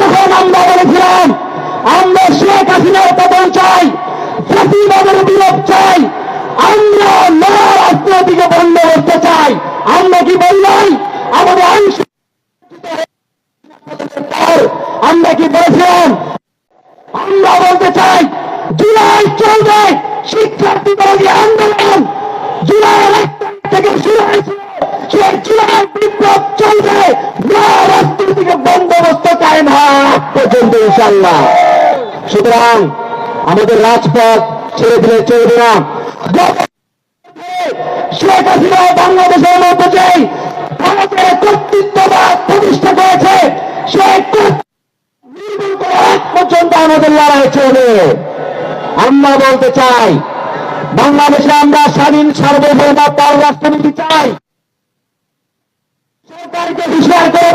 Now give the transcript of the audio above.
তখন আমরা বলেছিলাম আমরা শেখ হাসিনার পতন চাই, জাতিবাদের বিলোপ চাই, আমরা নয়া রাজনৈতিক বন্দোবস্ত চাই। আমরা কি বললাম আমাদের আইন আমরা কি বলেছিলাম? আমরা বলতে চাই, জুলাই চলবে শিক্ষার্থী বিরোধী আন্দোলন, জুলাই থেকে শুরু হয়েছে। ইনশাল্লাহ সুতরাং আমাদের রাজপথ ছেড়ে দিলে চলবে না। শেখ হাসিনা বাংলাদেশের মধ্যে যেই ভারতের কর্তৃত্ববাদ প্রতিষ্ঠা করেছে। সেই পর্যন্ত আমাদের লড়াই চলবে। আমরা বলতে চাই, বাংলাদেশে আমরা স্বাধীন সার্বভৌম পররাষ্ট্রনীতি চাই। সরকারকে হুঁশিয়ার করে